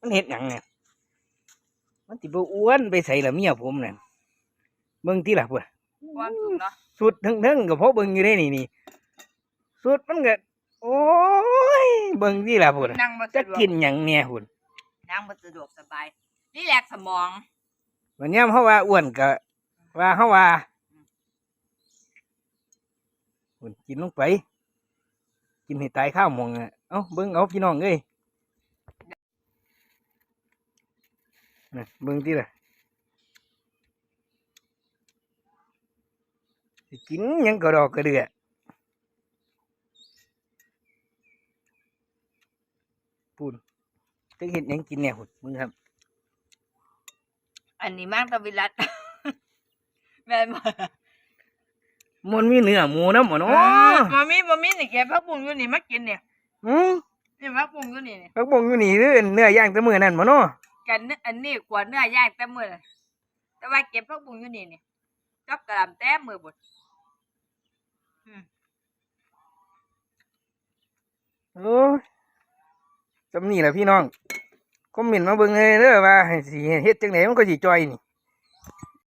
มันเฮ็ดหยังเนี่ยมันสิบ่อ้วนไปใส่ละเมียผมน่ะเบิ่งที่ล่ะพุ่นความสุขเนาะสุดทั้งๆก็เพราะเบิ่งอยู่ได้นี่นี่สุดมันก็โอ้ยเบิ่งที่ล่ะพุ่นนั่งบ่จะสะดวกกินหยังเนี่ยพุ่นนั่งบ่สะดวกสบายรีแลกซ์สมองวันนี้เฮาว่าอ้วนก็ว่าเฮาว่าพุ่นกินลงไป กินให้ตายข้าวหมองอะเอ้าเบิ่งเอาพี่น้องเอ้ย น่ะเบิ่งที่ล่ะสิกินหยังก็ดอกกระเดือพูนจะเห็นหยังกินเนี่ยหุ่นมึงครับ อันนี้มากตะวิรัตแม่นบ่มันมีเนื้อหมูน้ำหมอเนาะบ่มีบ่มีนี่แกพักบุ้งอยู่นี่มากินเนี่ยอืมนี่พักบุ้งอยู่นี่นี่พักบงอยู่นี่เด้อเนื้อย่างแตะมือนั่นหมอเนาะ กันเนื้ออันนี้กว่าเนื้อย่างแต่มือแต่ว่าเก็บพวกบุงอยู่นี่นี่กับกระลำแต้มมือบดโอ้จำนี่แหละพี่น้องคอมเมนต์มาเบิ่งเลยเด้อว่าให้สิเฮ็ดจังไหนมันก็สิจอยนี่